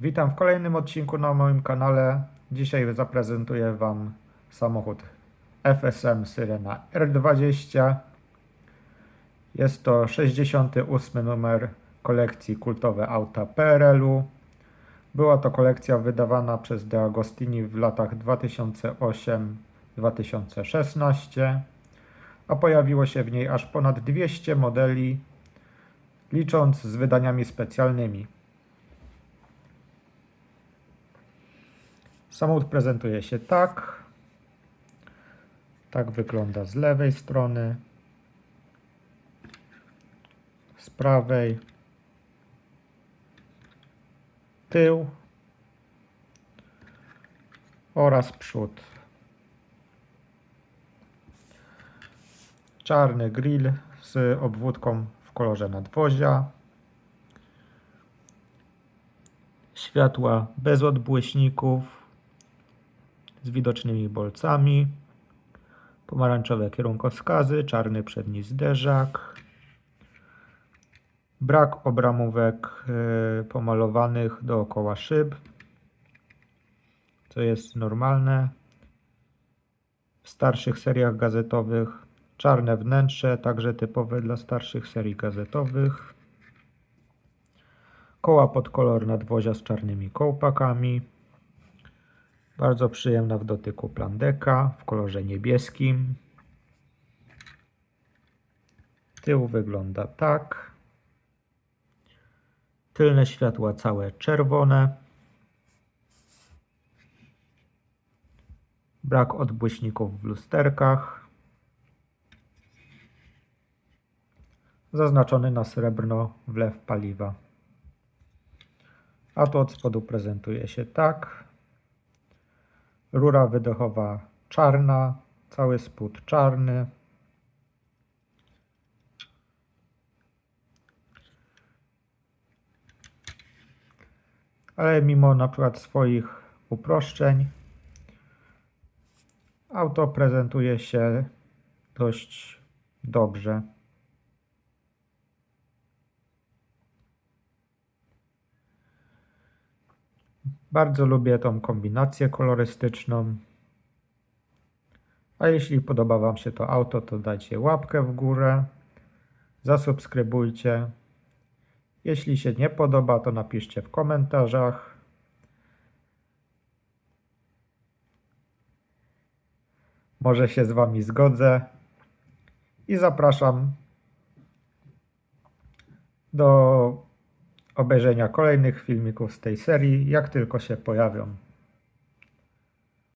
Witam w kolejnym odcinku na moim kanale. Dzisiaj zaprezentuję Wam samochód FSM Syrena R20. Jest to 68 numer kolekcji kultowe auta PRL-u. Była to kolekcja wydawana przez De Agostini w latach 2008-2016, a pojawiło się w niej aż ponad 200 modeli, licząc z wydaniami specjalnymi. Samochód prezentuje się tak. Tak wygląda z lewej strony, z prawej, tył oraz przód. Czarny grill z obwódką w kolorze nadwozia. Światła bez odbłyśników z widocznymi bolcami. Pomarańczowe kierunkowskazy, czarny przedni zderzak. Brak obramówek e, pomalowanych dookoła szyb, co jest normalne. W starszych seriach gazetowych czarne wnętrze, także typowe dla starszych serii gazetowych. Koła pod kolor nadwozia z czarnymi kołpakami. Bardzo przyjemna w dotyku plandeka w kolorze niebieskim. Tył wygląda tak. Tylne światła całe czerwone. Brak odbłyśników w lusterkach. Zaznaczony na srebrno wlew paliwa. A to od spodu prezentuje się tak. Rura wydechowa czarna, cały spód czarny. Ale mimo na przykład swoich uproszczeń, auto prezentuje się dość dobrze. Bardzo lubię tą kombinację kolorystyczną. A jeśli podoba Wam się to auto, to dajcie łapkę w górę, zasubskrybujcie. Jeśli się nie podoba, to napiszcie w komentarzach. Może się z Wami zgodzę i zapraszam do obejrzenia kolejnych filmików z tej serii, jak tylko się pojawią.